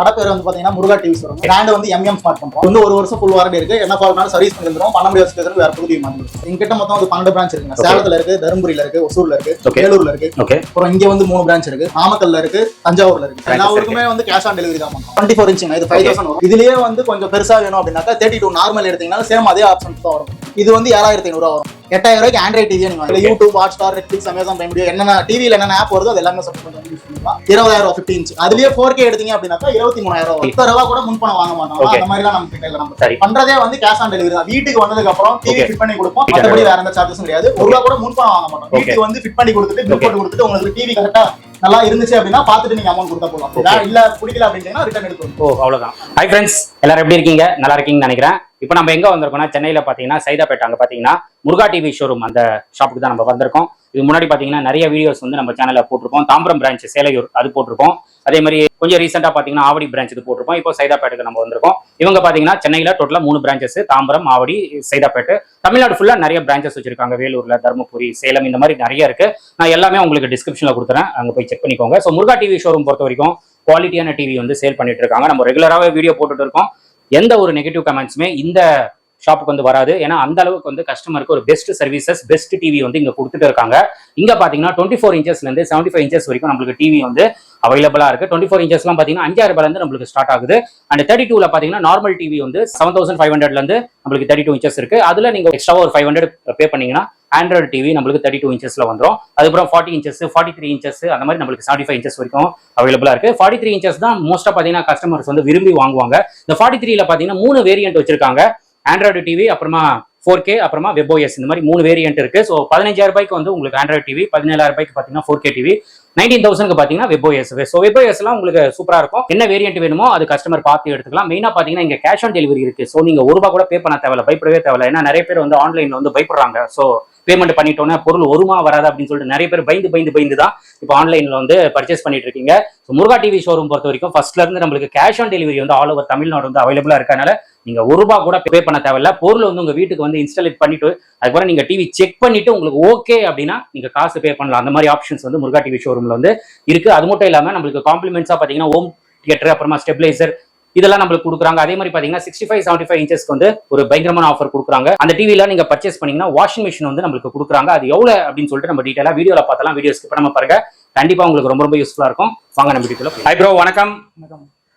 கடை பேர் வந்து பாத்தீங்கன்னா முருகா டிவிஸ் வரும். பிராண்ட் வந்து எம்எம் ஸ்மார்ட் பண்றோம் வந்து ஒரு வருஷம் ஃபுல் வாரண்டி இருக்கு. என்ன ஃபால்ட்னாலும் சர்வீஸ் பண்ணி தந்துரும் பண்ண முடியாத ஸ்பேஸ் வேற புது மாத்தி கொடுக்கும் எங்கிட்ட மொத்தம் வந்து பன்னெண்டு பிரான்ச் இருக்குங்க. Okay. சேலத்துல இருக்கு தருமபுரியில இருக்கு ஒசூர்ல இருக்கு. வேலூர்ல இருக்கு. அப்புறம் இங்க வந்து மூணு பிரான்ச் இருக்கு. நாமக்கல்ல இருக்கு தஞ்சாவூர்ல இருக்கு. எல்லா ஊருக்குமே வந்து கேஷ் ஆன் டெலிவரி தான் பண்றோம். டுவெண்ட்டி ஃபோர் இன்ச்சுங்க இது ஃபைவ் தௌசண்ட் வரும். இதுலயே வந்து கொஞ்சம் பெருசா வேணும் அப்படின்னாக்கா தேர்ட்டி டூ நார்மல் எடுத்தீங்கன்னா சேம் அதே ஆப்ஷன்ஸ் தான் வரும். இது வந்து ஏழாயிரத்தி ஐநூறுவா வரும். எட்டாயிரம் ரூபாய்க்கு ஆண்ட்ராய்ட் டிவி நீங்க வாங்கலாம். YouTube Hotstar Netflix Amazon Prime video என்னென்ன டிவில என்னென்ன ஆப் வருதோ அது எல்லாமே சப்போர்ட் பண்ணி யூஸ் பண்ணிக்கலாம். இருபதாயிரம் ரூபா ஃபிஃப்டி இன்ச் அதுலயே ஃபோர் கே எடுத்தீங்க அப்படின்னாக்கா இருபத்தி மூணாயிரம் ரூபா பத்து ரூபா கூட முன்பணம் வாங்க மாட்டோம். அந்த மாதிரி தான் நம்ம கிட்ட நம்ம பண்றதே வந்து கேஷ் ஆன் டெலிவரி தான். வீட்டுக்கு வந்ததுக்கு அப்புறம் டிவி. ஃபிட் பண்ணி கொடுப்போம். மற்றபடி வேற எந்த சார்ஜஸும் கிடையாது. ஒரு ரூபா கூட முன்பணம் வாங்க மாட்டோம். வீட்டுக்கு வந்து ஃபிட் பண்ணி கொடுத்துட்டு பில். போட்டு கொடுத்துட்டு உங்களுக்கு டிவி கரெக்டா நல்லா இருந்துச்சு அப்படின்னா பார்த்துட்டு நீங்க அமௌண்ட் கொடுத்தா போதும். இல்ல பிடிக்கல அப்படின்னா ரிட்டர்ன் எடுத்து ஓ அவ்வளவுதான். ஹை ஃப்ரெண்ட்ஸ் எல்லாரும் எப்படி இருக்கீங்க? நல்லா இருக்கீங்கன்னு நினைக்கிறேன். இப்போ நம்ம எங்க வந்திருக்கோம்னா சென்னையில பாத்தீங்கன்னா சைதாப்பேட்டை அங்க பாத்தீங்கன்னா முருகா டிவி ஷோரூம் அந்த ஷாப்புக்கு தான் நம்ம வந்திருக்கோம். இது முன்னாடி பாத்தீங்கன்னா நிறைய வீடியோஸ் வந்து நம்ம சேனல்ல போட்டிருக்கோம். தாம்பரம் பிரான்ச் சேலையூர் அது போட்டிருக்கோம். அதே மாதிரி கொஞ்சம் ரீசெண்டா பாத்தீங்கன்னா ஆவடி பிரான்ச் இது போட்டிருக்கோம். இப்போ சைதாப்பேட்டுக்கு நம்ம வந்திருக்கோம். இவங்க பாத்தீங்கன்னா சென்னையில டோட்டலா மூணு பிரான்ச்சஸ் தாம்பரம் ஆவடி சைதாப்பேட்டு தமிழ்நாடு ஃபுல்லா நிறைய பிரான்ச்சஸ் வச்சிருக்காங்க. வேலூர்ல தருமபுரி சேலம் இந்த மாதிரி நிறைய இருக்கு. நான் எல்லாமே உங்களுக்கு டிஸ்கிரிப்ஷன்ல கொடுத்துறேன். அங்க போய் செக் பண்ணிக்கோங்க. ஸோ முருகா டிவி ஷோரூம் பொறுத்த வரைக்கும் குவாலிட்டியான டிவி வந்து சேல் பண்ணிட்டு இருக்காங்க. நம்ம ரெகுலராகவே வீடியோ போட்டுட்டு இருக்கோம். எந்த ஒரு நெகட்டிவ் கமெண்ட்ஸுமே இந்த ஷாப்புக்கு வந்து வராது. ஏன்னா அந்த அளவுக்கு வந்து கஸ்டமருக்கு ஒரு பெஸ்ட் சர்வீசஸ் பெஸ்ட் டிவி வந்து இங்க கொடுத்துட்டு இருக்காங்க. இங்க பாத்தீங்கன்னா டுவெண்ட்டி ஃபோர் இன்ச்சஸ்ல இருந்து செவன்டி ஃபைவ் இன்ச்சஸ் வரைக்கும் நம்மளுக்கு டிவி வந்து அவைலபிளா இருக்கு. டுவெண்ட்டி ஃபோர் இன்ச்சஸ்லாம் பாத்தீங்கன்னா அஞ்சாயிரம் ரூபாயில இருந்து நம்மளுக்கு ஸ்டார்ட் ஆகுது. அண்ட் தேர்ட்டி டூல பாத்தீங்கன்னா நார்மல் டிவி வந்து செவன் தௌசண்ட் ஃபைவ் ஹண்ட்ரட்ல இருந்து நம்மளுக்கு தேர்ட்டி டூ இன்ச்சஸ் இருக்கு. அதுல நீங்க எக்ஸ்ட்ரா ஒரு ஃபைவ் ஹண்ட்ரட் பே பண்ணீங்கன்னா ஆண்ட்ராய்டு டிவி நம்மளுக்கு தேர்ட்டி டூ இன்ச்சஸ்ல வந்துரும். அதுக்கப்புறம் forty inches forty three inches அந்த மாதிரி நம்மளுக்கு செவன்டி ஃபைவ் இன்ச்சஸ் வரைக்கும் அவைலபிளா இருக்கு. ஃபார்ட்டி த்ரீ இன்ச்சஸ் தான் மோஸ்டா பாத்தீங்கன்னா கஸ்டமர்ஸ் வந்து விரும்பி வாங்குவாங்க. இந்த ஃபார்ட்டி த்ரீல பாத்தீங்கன்னா மூணு வேரியன்ட் வச்சிருக்காங்க. ஆண்ட்ராய்டு டிவி அப்புறமா ஃபோர் கே அப்புறமா வெப்ஓஎஸ் இந்த மாதிரி மூணு வேரியன்ட் இருக்கு. ஸோ பதினஞ்சாயிரம் ரூபாய்க்கு வந்து உங்களுக்கு ஆண்ட்ராய்டு டிவி பதினேழாயிரம் ரூபாய்க்கு பார்த்தீங்கன்னா ஃபோர் கே டிவி நைன்டீன் தௌசண்ட்க்கு பார்த்தீங்கன்னா வெப்ஓஎஸ் ஸோ வெப்ஓஎஸ்லாம் உங்களுக்கு சூப்பராக இருக்கும். என்ன வேரியன்ட் வேணுமோ அது கஸ்டமர் பார்த்து எடுத்துக்கலாம். மெயினாக பார்த்தீங்கன்னா இங்கே கேஷ் ஆன் டெலிவரி இருக்கு. ஸோ நீங்கள் ஒரு ரூபா கூட பே பண்ண தேவையில்ல பயப்படவே தேவையில்ல. ஏன்னா நிறைய பேர் வந்து ஆன்லைனில் வந்து பயப்படுறாங்க. ஸோ பேமெண்ட் பண்ணிட்டோன்னா பொருள் ஒருமா வராது அப்படின்னு சொல்லிட்டு நிறைய பேர் பயந்து பயந்து பயந்து தான் இப்போ ஆன்லைனில் வந்து பர்ச்சேஸ் பண்ணிட்டு இருக்கீங்க. ஸோ முருகா டிவி ஷோரூம் பொறுத்த வரைக்கும் ஃபர்ஸ்ட்ல இருந்து நம்மளுக்கு கேஷ் ஆன் டெலிவரி வந்து ஆல் ஓவர் தமிழ்நாடு வந்து அவைலபிளா இருக்கனால நீங்க ஒரு ரூபா கூட பே பண்ண தேவையில்ல. பொருள் வந்து உங்க வீட்டுக்கு வந்து இன்ஸ்டாலேட் பண்ணிட்டு அதுக்கப்புறம் நீங்க டிவி செக் பண்ணிட்டு உங்களுக்கு ஓகே அப்படின்னா நீங்க காசு பே பண்ணலாம். அந்த மாதிரி ஆப்ஷன்ஸ் வந்து முருகா டிவி ஷோரூம்ல வந்து இருக்கு. அது மட்டும் இல்லாம நம்மளுக்கு காம்ப்ளிமெண்ட்ஸா பாத்தீங்கன்னா ஹோம் தியேட்டர் அப்புறமா ஸ்டெபிளைசர் இதெல்லாம் நம்மளுக்கு கொடுக்குறாங்க. அதே மாதிரி பாத்தீங்கன்னா சிக்ஸ்டி ஃபைவ் செவன்டி ஃபைவ் இன்ச்சஸ்க்கு வந்து ஒரு பயங்கரமான ஆஃபர் கொடுக்குறாங்க. அந்த டிவில நீங்க பர்ச்சேஸ் பண்ணீங்கன்னா வாஷிங் மிஷின் வந்து நம்மளுக்கு கொடுக்குறாங்க. அது எவ்வளவு அப்படின்னு சொல்லிட்டு நம்ம டீட்டெயிலா வீடியோல பார்த்தலாம் வீடியோ ஸ்கிப் பண்ணாம பாருங்க. கண்டிப்பா உங்களுக்கு ரொம்ப ரொம்ப யூஸ்ஃபுல்லா இருக்கும். வாங்க நம்ம டீட்டெயில ஹை ப்ரோ வணக்கம்.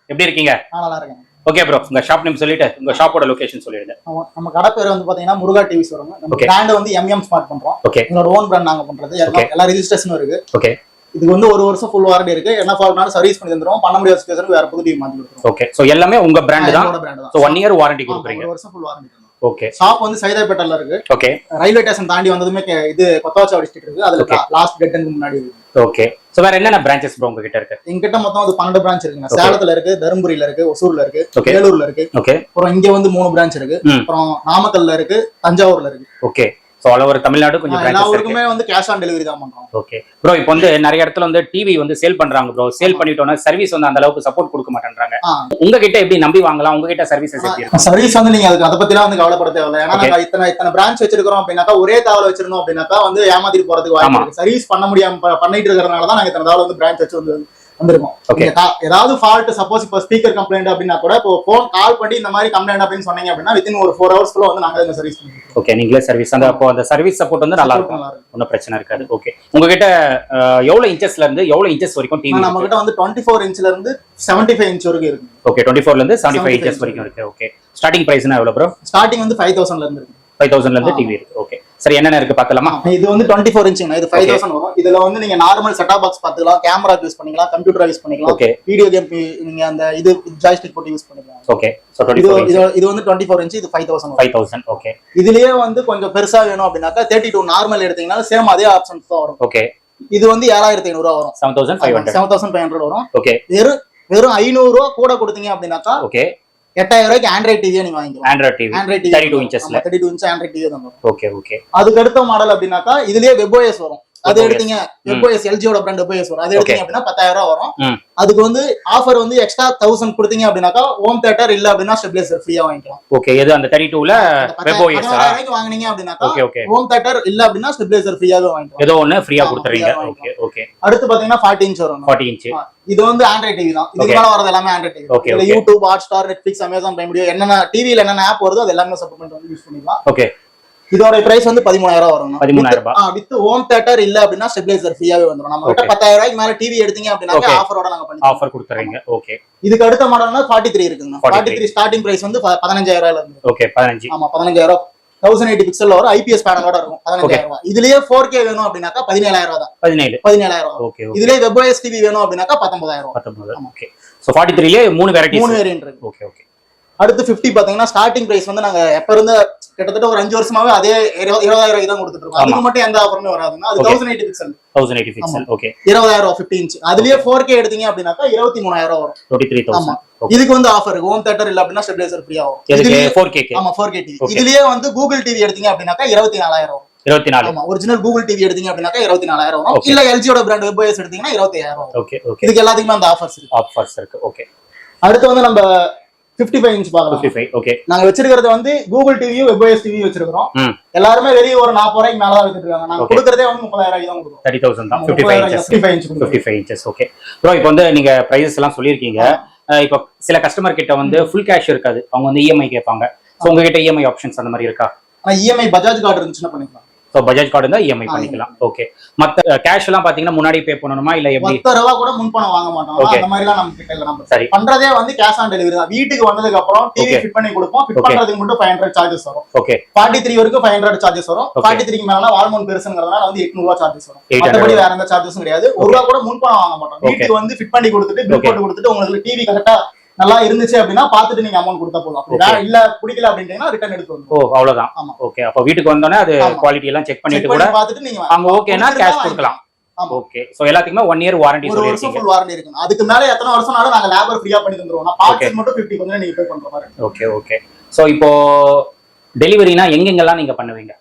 எப்படி இருக்கீங்க? நல்லா இருக்கேன். ஓகே ப்ரோ உங்க ஷாப் நேம் சொல்லிட்டு உங்க ஷாப்போட லொகேஷன் சொல்லிடுங்க. நம்ம- நம்ம கடை பேர் வந்து பாத்தீங்கன்னா முருகா டிவிஸ் வரும் நம்ம. பிராண்ட் வந்து எம்எம் ஸ்மார்ட் பண்றோம். ஓகே எங்களோட ஓன் பிராண்ட் நாங்க பண்றது. எல்லா ரெஜிஸ்ட்ரேஷனும் இருக்கு. ஓகே இதுக்கு வந்து ஒரு வருஷம் ஃபுல் வாரண்டி இருக்கு. என்ன ஃபால்ட்னாலும் சர்வீஸ் பண்ணி தந்துரும் பண்ண முடியாத ஸ்பேஸ் வேற டிவி மாத்தி கொடுத்துருவோம். ஓகே ஸோ எல்லாமே உங்க பிராண்ட் தான். பிராண்ட் தான். ஒன் இயர் வாரண்டி கொடுக்குறீங்க. ஒரு வருஷம் ஃபுல் வாரண்டி ஓகே ஷாப் வந்து சைதாப்பேட்டையில இருக்கு. ஓகே ரயில்வே ஸ்டேஷன் தாண்டி வந்ததுமே இது கொத்தவாச்சாவடி ஸ்ட்ரீட் இருக்கு. அதுல. லாஸ்ட் கெட்டனுக்கு முன்னாடி ஓகே ஸோ வேற என்னென்ன பிரான்ச்சஸ் ப்ரோ உங்ககிட்ட இருக்கு? எங்கிட்ட மொத்தம் வந்து பன்னெண்டு பிரான்ச் இருக்குங்க. சேலத்துல இருக்கு தருமபுரியில இருக்கு ஒசூர்ல இருக்கு. வேலூர்ல இருக்கு. ஓகே அப்புறம் இங்க வந்து மூணு பிரான்ச் இருக்கு. அப்புறம் நாமக்கல்ல இருக்கு தஞ்சாவூர்ல இருக்கு. Okay so all over Tamil Nadu கொஞ்சம் எல்லா பிரான்ச்சஸ் இருக்கு. ஊருக்குமே வந்து கேஷ் ஆன் டெலிவரி தான் பண்றோம். ஓகே ப்ரோ இப்போ வந்து நிறைய இடத்துல வந்து டிவி வந்து சேல் பண்றாங்க ப்ரோ சேல் பண்ணிட்டோம்னா சர்வீஸ் வந்து அந்த அளவுக்கு சப்போர்ட் கொடுக்க மாட்டேன்றாங்க. உங்ககிட்ட எப்படி நம்பி வாங்கலாம்? உங்ககிட்ட சர்வீசஸ் எப்படி சர்வீஸ் வந்து நீங்க அதுக்கு அதை பத்திலாம் வந்து கவலைப்பட தேவையில்ல. ஏன்னா. நாங்க இத்தனை இத்தனை பிரான்ச் வச்சிருக்கிறோம் அப்படின்னாக்கா ஒரே தாவல வச்சிருந்தோம் அப்படின்னாக்கா வந்து ஏமாத்திட்டு போறதுக்கு வாய்ப்பு சர்வீஸ் பண்ண முடியாம பண்ணிட்டு இருக்கிறதுனால தான் நாங்க இத்தனை தாவல வந்து பிரான்ச் வச்சு வந்து வந்திருக்கோம். ஏதாவது ஃபால்ட் சப்போஸ் இப்போ ஸ்பீக்கர் கம்ப்ளைண்ட் அப்படின்னா கூட இப்போ ஃபோன் கால் பண்ணி இந்த மாதிரி கம்ப்ளைண்ட் அப்படின்னு சொன்னீங்க அப்படின்னா வித்தின் ஒரு ஃபோர் ஹவர்ஸ்க்குள்ள வந்து நாங்க இந்த சர்வீஸ் பண்ணிருக்கோம் ஓகே நீங்களே சர்வீஸ் அந்த அப்போ அந்த சர்வீஸ் சப்போர்ட் வந்து நல்லா இருக்கும். ஒன்றும் பிரச்சனை இருக்காது. ஓகே உங்ககிட்ட அஹ், எவ்வளவு இன்ச்சஸ்ல இருந்து எவ்வளவு இன்ச்சஸ் வரைக்கும் டிவி நம்ம கிட்ட வந்து டுவெண்ட்டி ஃபோர் இன்ச்ல இருந்து செவன்டி ஃபைவ் இன்ச் வரைக்கும் இருக்கு. ஓகே டுவெண்ட்டி ஃபோர்ல இருந்து செவன்டி ஃபைவ் 75 இன்ச்சஸ் வரைக்கும் இருக்கு. ஓகே ஸ்டார்டிங் பிரைஸ்னா எவ்வளவு ப்ரோ ஸ்டார்டிங் வந்து ஃபைவ் தௌசண்ட்ல இருந்து ஃபைவ் தௌசண்ட்ல இருந்து. டிவி இருக்கு. ஓகே சரி என்னென்ன இருக்கு பார்த்தலாமா இது வந்து டுவெண்ட்டி ஃபோர் இன்ச்சுங்க இது ஃபைவ். தௌசண்ட் வரும். இதுல வந்து நீங்க நார்மல் செட்டா பாக்ஸ் பார்த்துக்கலாம் கேமரா யூஸ் பண்ணிக்கலாம் கம்ப்யூட்டர் யூஸ் பண்ணிக்கலாம். ஓகே வீடியோ கேம் நீங்க அந்த இது ஜாய்ஸ்டிக் போட்டு யூஸ் பண்ணிக்கலாம். ஓகே இது இது வந்து டுவெண்ட்டி ஃபோர் இன்ச் இது five thousand five thousand okay இதுலயே வந்து கொஞ்சம் பெருசா வேணும் அப்படின்னாக்கா தேர்ட்டி டூ நார்மல் எடுத்தீங்கன்னா சேம் அதே ஆப்ஷன்ஸ் தான் வரும். ஓகே இது வந்து ஏழாயிரத்தி ஐநூறுவா வரும். Seven thousand five hundred seven thousand five hundred வரும். ஓகே வெறும் வெறும் ஐநூறு ரூபா கூட கொடுத்தீங்க அப்படின்னாக்கா ஓகே எட்டாயிரம் ரூபாய்க்கு ஆண்ட்ராய்ட் டிவியை நீங்க வாங்கிக்கலாம். Android TV android TV thirty two இன்ச்சஸ்ல thirty two inch android TV தான் ஓகே ஓகே அதுக்கு அடுத்த மாடல் அப்படின்னாக்கா இதுலயே வெப்ஓஎஸ் வரும். அது எடுத்தீங்க. வெப்ஓஎஸ் எல்ஜியோட பிராண்ட் வெப்ஓஎஸ் வரும். அது எடுத்தீங்க அப்படின்னா பத்தாயிரம் ரூபாய் வரும். அதுக்கு வந்து ஆஃபர் வந்து எக்ஸ்ட்ரா தௌசண்ட் கொடுத்தீங்க அப்படின்னாக்கா ஹோம் தேட்டர் இல்ல அப்படின்னா ஸ்டெபிலைசர் ஃப்ரீயா வாங்கிக்கலாம். ஓகே எது அந்த தேர்ட்டி டூல வெப் ஓஎஸ் பதினோராயிரம் ரூபாய்க்கு வாங்குனீங்க அப்படின்னாக்கா ஹோம் தேட்டர் இல்ல அப்படின்னா ஸ்டெபிலைசர் ஃப்ரீயாவே வாங்கிக்கலாம். ஏதோ ஒண்ணு ஃப்ரீயா கொடுத்துறீங்க. ஓகே ஓகே அடுத்து பாத்தீங்கன்னா ஃபார்ட்டி இன்ச் வரும். ஃபார்ட்டி இன்ச் இது வந்து ஆண்ட்ராய்ட் டிவி தான். இதுக்கு. மேல வரது எல்லாமே ஆண்ட்ராய்ட் டிவி இதுல. YouTube Hotstar Netflix Amazon prime video என்னென்ன டிவில என்னென்ன ஆப் வருதோ அது எல்லாமே சப்போர்ட் பண்ணி யூஸ் பண்ணிக்கலாம். ஓகே இதோட பிரைஸ் வந்து பதிமூணாயிரம் வரும் 13,000 ரூபாய். வித் ஹோம் தேட்டர் இல்ல அப்படின்னா ஸ்டெபிலைசர் ஃப்ரீயாவே வந்துரும். நம்ம கிட்ட. பத்தாயிரம் ரூபாய்க்கு மேல டிவி எடுத்தீங்க அப்படின்னா. ஆஃபரோட நாங்க பண்ணி ஆஃபர் கொடுத்துறீங்க. ஓகே இதுக்கு அடுத்த மாடல்னா ஃபார்ட்டி த்ரீ இருக்குங்க. 43. ஃபார்ட்டி த்ரீ ஸ்டார்டிங் பிரைஸ் வந்து பதினஞ்சாயிரம் ரூபாயில இருந்து ஓகே பதினஞ்சு. ஆமா பதினஞ்சாயிரம் தௌசண்ட் எயிட்டி பிக்சல் வரும் ஐபிஎஸ் பேனலோட இருக்கும். பதினஞ்சாயிரம் ரூபாய். இதுலயே ஃபோர் கே வேணும் அப்படின்னாக்கா பதினேழாயிரம் ரூபாய் தான். பதினேழு. பதினேழாயிரம் ஓகே இதுலயே வெப்ஓஎஸ் டிவி வேணும் அப்படின்னாக்கா பத்தொன்பதாயிரம் பத்தொன்பது. ஓகே ஸோ ஃபார்ட்டி த்ரீலே மூணு வெரைட்டிஸ் மூணு வேரியன்ட் இருக்கு. ஓகே ஓகே அடுத்து 50 பாத்தீங்கன்னா ஸ்டார்டிங் பிரைஸ் வந்து நாங்க எப்ப இருந்து கிட்டத்தட்ட ஒரு அஞ்சு வருஷமாவே அதே இரு- இருபதாயிரம் தான் கொடுத்துட்டு இருக்கோம். அதுக்கு மட்டும் எந்த ஆஃபருமே வராதுங்க. அது. Thousand eighty pixel thousand eighty pixel okay இருபதாயிரம் ஃபிஃப்டி இன்ச் அதுலயே ஃபோர் கே எடுத்தீங்க அப்படின்னாக்கா இருபத்தி மூணாயிரம் வரும். டுவெண்ட்டி த்ரீ ஆமா. தௌசண்ட் இதுக்கு வந்து ஆஃபர் ஹோம் தேட்டர் இல்ல அப்படின்னா ஸ்டெபிலைசர் எதுக்கு? இதுலயே- ஃபோர் கேக்கு ஆமா ஃபோர் கே டிவி. இதுலயே வந்து கூகுள் டிவி எடுத்தீங்க அப்படின்னாக்கா இருபத்தி நாலாயிரம் இருபத்தி நாலு. ஆமா. ஒரிஜினல் கூகுள் டிவி எடுத்தீங்க அப்படின்னாக்கா இருபத்தி நாலாயிரம் வரும். இல்ல எல்ஜியோட பிராண்ட் வெப்ஓஎஸ் எடுத்தீங்கன்னா இருபத்தி ஆயிரம் ஓகே ஓகே இதுக்கு எல்லாத்துக்குமே அந்த ஆஃபர்ஸ் இருக்கு. ஆஃபர்ஸ் இருக்கு. ஓகே அடுத்து வந்து நம்ம 55 five inch fifty five okay நாங்க வச்சிருக்கிறது வந்து கூகுள் டிவியும் வெப்ஓஎஸ் டிவியும் வச்சிருக்கிறோம். எல்லாருமே வெளியே ஒரு நாற்பது ரூபாய்க்கு மேல தான் வித்துட்டு இருக்காங்க நாங்க. கொடுக்கறதே வந்து முப்பதாயிரம் தான் கொடுக்குறோம். தேர்ட்டி தௌசண்ட் தான். Fifty five inches fifty five inch fifty five inches okay bro இப்போ வந்து நீங்க ப்ரைஸஸ் எல்லாம் சொல்லியிருக்கீங்க. இப்போ சில கஸ்டமர் கிட்ட வந்து ஃபுல் கேஷ் இருக்காது. அவங்க வந்து இஎம்ஐ கேட்பாங்க. ஸோ உங்ககிட்ட இஎம்ஐ ஆப்ஷன்ஸ் அந்த மாதிரி இருக்கா? ஆனா இஎம்ஐ பஜாஜ் கார்டு இருந்துச்சுன்னா பண்ணிக்கலாம். ஸோ பஜாஜ் கார்டு இருந்தால் இஎம்ஐ பண்ணிக்கலாம். ஓகே மற்ற கேஷ் எல்லாம் பார்த்தீங்கன்னா முன்னாடி பே பண்ணணுமா இல்லை எப்படி? பத்து ரூபா கூட முன்பணம் வாங்க மாட்டோம். அந்த மாதிரி எல்லாம் நம்ம கிட்ட நம்ம சரி. பண்றதே வந்து கேஷ் ஆன் டெலிவரி தான். வீட்டுக்கு வந்ததுக்கு அப்புறம் டிவி. ஃபிட் பண்ணி கொடுப்போம். ஃபிட். பண்றதுக்கு மட்டும் ஃபைவ் ஹண்ட்ரட் சார்ஜஸ் வரும். ஓகே ஃபார்ட்டி த்ரீ வரைக்கும் ஃபைவ் ஹண்ட்ரட் சார்ஜஸ் வரும். ஃபார்ட்டி த்ரீக்கு மேல வால்மோன் பெருசுங்கிறதுனால வந்து எட்நூறு ரூபா சார்ஜஸ் வரும். 800 மற்றபடி வேற எந்த சார்ஜஸும் கிடையாது. ஒரு ரூபா கூட முன்பணம் வாங்க மாட்டோம். வீட்டுக்கு வந்து ஃபிட் பண்ணி கொடுத்துட்டு பில். போட்டு கொடுத்துட்டு உங்களுக்கு டிவி கரெக்டா நல்லா இருந்துச்சு அப்படின்னா பார்த்துட்டு நீங்க அமௌண்ட் கொடுத்தா போதும். அப்படி இல்ல பிடிக்கல அப்படின்றீங்கன்னா ரிட்டர்ன் எடுத்து ஓ வந்துரும் அவ்வளோதான் ஆமா. ஓகே அப்போ வீட்டுக்கு வந்தோடனே அது. குவாலிட்டி எல்லாம் செக் பண்ணிட்டு பண்ணி கூட பார்த்துட்டு நீங்க அவங்க ஓகேனா கேஷ். கொடுக்கலாம். ஓகே ஸோ எல்லாத்துக்குமே ஒன் இயர் வாரண்டி ஒரு வருஷம் ஃபுல் வாரண்டி இருக்கு அதுக்கு மேல எத்தனை வருஷம்னாலும் நாங்க லேபர் ஃப்ரீயா பண்ணி தந்துருவோம். நான். பார்ட்ஸ் மட்டும் 50 கொஞ்சம் நீங்க பே பண்ற மாதிரி ஓகே ஓகே ஸோ இப்போ டெலிவரினா எங்கெங்கெல்லாம் நீங்க பண்ணுவீங்க?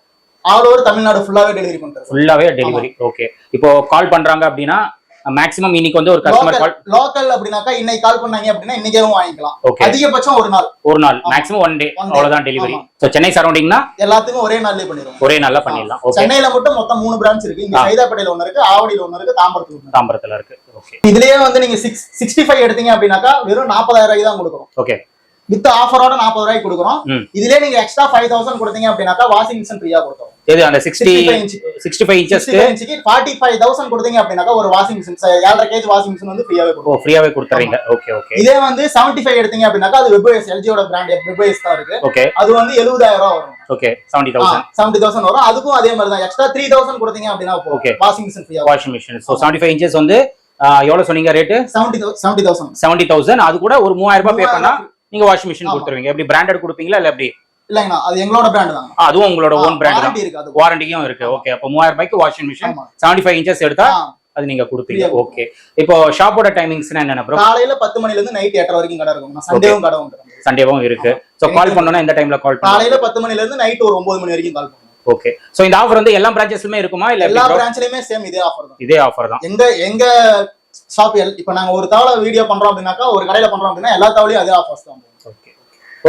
ஆல் ஓவர் தமிழ்நாடு ஃபுல்லாவே டெலிவரி பண்றோம் ஃபுல்லாவே டெலிவரி ஓகே இப்போ கால் பண்றாங்க அப்படின்னா மேக்ஸிமம் இன்னைக்கு வந்து ஒரு கஸ்டமர் கால் லோக்கல் அப்படின்னாக்கா இன்னைக்கு கால் பண்ணாங்க அப்படின்னா இன்னைக்கேவும் வாங்கிக்கலாம். ஓகே அதிகபட்சம் ஒரு நாள். ஒரு நாள். Maximum one day. அவ்வளவுதான் டெலிவரி. ஸோ சென்னை சரௌண்டிங்னா எல்லாத்துக்கும் ஒரே நாள்லயே பண்ணிடுவோம். ஒரே நாள்ல பண்ணிடலாம். ஓகே சென்னையில மட்டும் மொத்தம் மூணு பிரான்ச் இருக்கு. இங்க. சைதாப்பேட்டையில ஒண்ணு இருக்கு. ஆவடியில ஒண்ணு இருக்கு. தாம்பரத்துல ஒண்ணு தாம்பரத்துல இருக்கு. ஓகே இருக்கு இதுலயே வந்து நீங்க சிக்ஸ் சிக்ஸ்டி ஃபைவ் எடுத்தீங்க அப்படின்னாக்கா வெறும் நாற்பதாயிரம் ரூபாய்க்கு தான் கொடுக்குறோம். ஓகே வித் ஆஃபரோட நாற்பது ரூபாய்க்கு கொடுக்குறோம். ம். இதுலயே நீங்க எக்ஸ்ட்ரா ஃபைவ் தௌசண்ட் கொடுத்தீங்க அப்படின்னாக்கா வாஷிங் மிஷின் ஃப்ரீயா கொடுக்குறோம் எது அந்த சிக்ஸ்டி 65 inch. சிக்ஸ்டி ஃபைவ் இன்ச்சுக்கு ஃபார்ட்டி ஃபைவ் தௌசண்ட் கொடுத்தீங்க அப்படின்னாக்கா ஒரு வாஷிங் மிஷின் ஏழரை கேஜ் வாஷிங் மிஷின் வந்து ஃப்ரீயாவே கொடுக்கும் ஓ ஃப்ரீயாவே கொடுத்துறீங்க. ஓகே ஓகே இதே வந்து செவன்டி ஃபைவ் எடுத்தீங்க அப்படின்னாக்கா அது வெப்ஓஎஸ் எல்ஜியோட பிராண்ட் வெப்ஓஎஸ் தான் இருக்கு. ஓகே அது வந்து எழுபதாயிரம் வரும். Okay seventy thousand seventy thousand வரும். அதுக்கும் அதே மாதிரி தான். எக்ஸ்ட்ரா த்ரீ தௌசண்ட் கொடுத்தீங்க அப்படின்னா Okay. வாஷிங் மிஷின் ஃப்ரீயா washing machine so seventy five inches வந்து எவ்வளவு சொன்னீங்க rate seventy seventy thousand seventy thousand அது கூட ஒரு மூவாயிரம் ரூபாய் பே பண்ணா நீங்க வாஷிங் மிஷின். கொடுத்துருவீங்க. எப்படி பிராண்டட் கொடுப்பீங்களா இல்ல எப்படி? இல்லைங்கண்ணா அது எங்களோட பிராண்ட் தான் அதுவும் உங்களோட ஓன் பிராண்ட் தான். வாரண்டியும் இருக்கு. ஓகே அப்போ மூவாயிரம் ரூபாய்க்கு washing machine. Seventy five inches எடுத்தா அது நீங்க கொடுப்பீங்க. ஓகே இப்போ ஷாப்போட டைமிங்ஸ்னா என்னென்ன ப்ரோ காலையில பத்து மணில இருந்து நைட் எட்டரை வரைக்கும் கடை இருக்கும். சண்டேவும் கடை உண்டு. சண்டேவும் இருக்கு. ஸோ கால் பண்ணோம்னா எந்த டைம்ல கால் காலையில பத்து மணில இருந்து நைட் ஒரு ஒன்பது மணி வரைக்கும் கால் பண்ணுவோம். ஓகே ஸோ இந்த ஆஃபர் வந்து எல்லா பிரான்ச்சஸ்லுமே இருக்குமா இல்ல எல்லா? பிரான்ச்லயுமே சேம் இதே ஆஃபர் தான். இதே ஆஃபர் தான். எங்க எங்க ஷாப் இப்ப நாங்க ஒரு தவளை வீடியோ பண்றோம் அப்படின்னாக்கா ஒரு கடையில பண்றோம் அப்படின்னா எல்லா தவளையும் அதே ஆஃபர்ஸ் தான்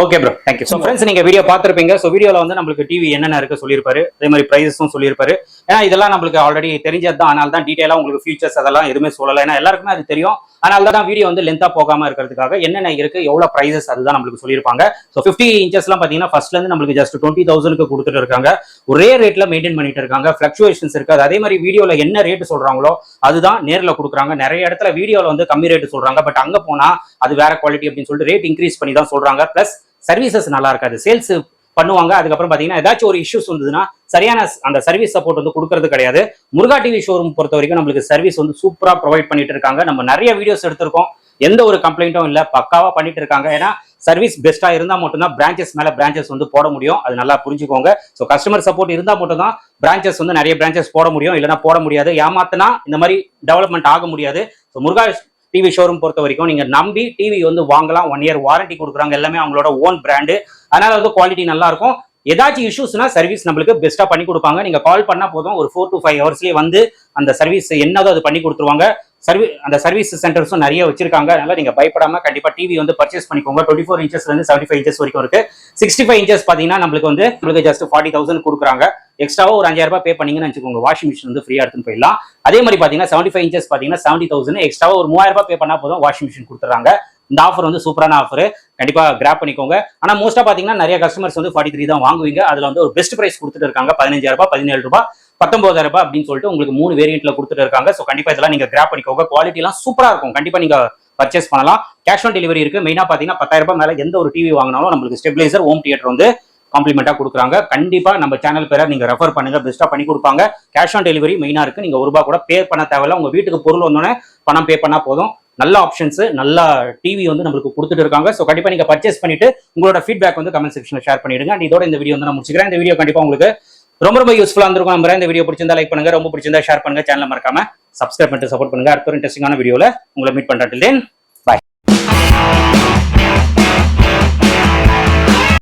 okay bro thank you so friends நீங்க வீடியோ பார்த்துருப்பீங்க. ஸோ வீடியோல வந்து நம்மளுக்கு டிவி என்னென்ன இருக்கு சொல்லியிருப்பாரு. அதே மாதிரி ப்ரைஸஸும் சொல்லியிருப்பாரு. ஏன்னா இதெல்லாம் நம்மளுக்கு ஆல்ரெடி தெரிஞ்சது தான். அதனால தான் டீட்டெயிலாக உங்களுக்கு ஃபீச்சர்ஸ் அதெல்லாம் எதுவுமே சொல்லலை. ஏன்னா எல்லாருக்குமே அது தெரியும். அதனால தான் வீடியோ வந்து லென்த்தாக போகாம இருக்கிறதுக்காக என்னென்ன இருக்கு எவ்வளோ ப்ரைஸஸ் அதுதான் நம்மளுக்கு சொல்லியிருப்பாங்க. ஸோ ஃபிஃப்டி இன்ச்சஸ்லாம் பார்த்தீங்கன்னா ஃபர்ஸ்ட்ல இருந்து நம்மளுக்கு ஜஸ்ட் டுவெண்ட்டி தௌசண்ட்க்கு கொடுத்துட்டு இருக்காங்க. ஒரே ரேட்ல மெயின்டைன் பண்ணிட்டு இருக்காங்க. ஃபிளக்சுவேஷன்ஸ் இருக்காது அதே மாதிரி வீடியோல என்ன ரேட் சொல்றாங்களோ அதுதான் நேர்ல கொடுக்குறாங்க. நிறைய இடத்துல வீடியோல வந்து கம்மி ரேட் சொல்றாங்க. பட் அங்க போனா அது வேற குவாலிட்டி அப்படின்னு சொல்லிட்டு ரேட் இன்க்ரீஸ் பண்ணி தான் சொல்றாங்க. பிளஸ் சர்வீசஸ் நல்லா இருக்காது. சேல்ஸ் பண்ணுவாங்க. அதுக்கப்புறம் பார்த்தீங்கன்னா ஏதாச்சும் ஒரு இஷ்யூஸ் வந்ததுன்னா சரியான அந்த சர்வீஸ் சப்போர்ட் வந்து கொடுக்கறது கிடையாது. முருகா டிவி ஷோரூம் பொறுத்த வரைக்கும் நம்மளுக்கு சர்வீஸ் வந்து சூப்பராக ப்ரொவைட் பண்ணிட்டு இருக்காங்க. நம்ம நிறைய வீடியோஸ் எடுத்திருக்கோம். எந்த ஒரு கம்ப்ளைண்ட்டும் இல்லை. பக்காவாக பண்ணிட்டு இருக்காங்க. ஏன்னா சர்வீஸ் பெஸ்ட்டாக இருந்தால் மட்டும்தான் பிரான்ச்சஸ் மேலே பிரான்ச்சஸ் வந்து போட முடியும். அது நல்லா புரிஞ்சுக்கோங்க. ஸோ கஸ்டமர் சப்போர்ட் இருந்தால் மட்டும்தான் பிரான்ச்சஸ் வந்து நிறைய பிரான்ச்சஸ் போட முடியும். இல்லைன்னா போட முடியாது. ஏமாத்தினா இந்த மாதிரி டெவலப்மெண்ட் ஆக முடியாது. ஸோ முருகா டிவி ஷோரூம் பொறுத்த வரைக்கும் நீங்க நம்பி டிவி வந்து வாங்கலாம். ஒன் இயர் வாரண்டி கொடுக்குறாங்க. எல்லாமே அவங்களோட ஓன் பிராண்டு அதனால வந்து குவாலிட்டி நல்லா இருக்கும் ஏதாச்சும் இஷ்யூஸ்னா சர்வீஸ் நம்மளுக்கு பெஸ்ட்டாக பண்ணி கொடுப்பாங்க. நீங்க கால் பண்ணா போதும். ஒரு ஃபோர் டு ஃபைவ் ஹவர்ஸ்லேயே வந்து அந்த சர்வீஸ் என்னதோ அது பண்ணி கொடுத்துருவாங்க. சர்வீஸ் அந்த சர்வீஸ் சென்டர்ஸும் நிறைய வச்சிருக்காங்க. அதனால நீங்க பயப்படாம கண்டிப்பா டிவி வந்து பர்ச்சேஸ் பண்ணிக்கோங்க. டுவெண்ட்டி ஃபோர் இன்ச்சஸ்ல இருந்து செவன்டி ஃபைவ் இன்ச்சஸ் வரைக்கும் இருக்கு. சிக்ஸ்டி ஃபைவ் இன்ச்சஸ் பாத்தீங்கன்னா நம்மளுக்கு வந்து நம்மளுக்கு ஜஸ்ட் ஃபார்ட்டி தௌசண்ட் கொடுக்குறாங்க. எக்ஸ்ட்ராவா ஒரு அஞ்சாயிரம் ரூபாய் பே பண்ணீங்கன்னு வச்சுக்கோங்க. வாஷிங் மிஷின் வந்து ஃப்ரீயா எடுத்துன்னு போயிடலாம். அதே மாதிரி பாத்தீங்கன்னா செவன்டி ஃபைவ் இன்ச்சஸ் பாத்தீங்கன்னா செவன்டி தௌசண்ட் எக்ஸ்ட்ராவா ஒரு மூவாயிரம் ரூபாய் பே பண்ணா போதும் வாஷிங் மிஷின் கொடுத்துறாங்க. இந்த ஆஃபர் வந்து சூப்பரான ஆஃபர் கண்டிப்பா கிராப் பண்ணிக்கோங்க. ஆனா மோஸ்டா பாத்தீங்கன்னா நிறைய கஸ்டமர்ஸ் வந்து ஃபார்ட்டி த்ரீ தான் வாங்குவீங்க. அதுல வந்து ஒரு பெஸ்ட் பிரைஸ் கொடுத்துட்டு இருக்காங்க. பதினஞ்சாயிரம் ரூபாய் பதினேழு ரூபாய் பத்தொன்பதாயிரம் ரூபாய் அப்படின்னு சொல்லிட்டு உங்களுக்கு மூணு வேரியன்ட்ல கொடுத்துட்டு இருக்காங்க. ஸோ கண்டிப்பா இதெல்லாம் நீங்க கிராப் பண்ணிக்கோங்க. குவாலிட்டி எல்லாம் சூப்பரா இருக்கும். கண்டிப்பா நீங்க பர்ச்சேஸ் பண்ணலாம். கேஷ் ஆன் டெலிவரி இருக்கு. மெயினா பாத்தீங்கன்னா பத்தாயிரம் ரூபாய் மேல எந்த ஒரு டிவி வாங்கினாலும் நம்மளுக்கு ஸ்டெபிலைசர் ஹோம் தியேட்டர் வந்து காம்ப்ளிமெண்ட்டாக கொடுக்குறாங்க. கண்டிப்பாக நம்ம சேனல் பேரை நீங்கள் ரெஃபர் பண்ணுங்க. பெஸ்ட்டாக பண்ணி கொடுப்பாங்க. கேஷ் ஆன் டெலிவரி மெயினாக இருக்குது நீங்கள் ஒரு ரூபா கூட பே பண்ண தேவையில்ல. உங்கள் வீட்டுக்கு பொருள் வந்தோடனே பணம் பே பண்ணால் போதும். நல்ல ஆப்ஷன்ஸ் நல்ல டிவி வந்து நம்மளுக்கு கொடுத்துட்டு இருக்காங்க. ஸோ கண்டிப்பாக நீங்கள் பர்ச்சேஸ் பண்ணிட்டு உங்களோட ஃபீட்பேக் வந்து கமெண்ட் செக்ஷனில் ஷேர் பண்ணிடுங்க. அண்ட் இதோட இந்த வீடியோ வந்து நான் முடிச்சுக்கிறேன். இந்த வீடியோ கண்டிப்பாக உங்களுக்கு ரொம்ப ரொம்ப யூஸ்ஃபுல்லாக இருந்திருக்கும் நம்புறேன். இந்த வீடியோ பிடிச்சிருந்தா லைக் பண்ணுங்க. ரொம்ப பிடிச்சிருந்தா ஷேர் பண்ணுங்க. சேனல் மறக்காம சப்ஸ்கிரைப் பண்ணிட்டு சப்போர்ட் பண்ணுங்க. அடுத்த ஒரு இன்ட்ரெஸ்டிங்கான வீடியோவில் உங்களை மீட் பண்ணுறேன் தென்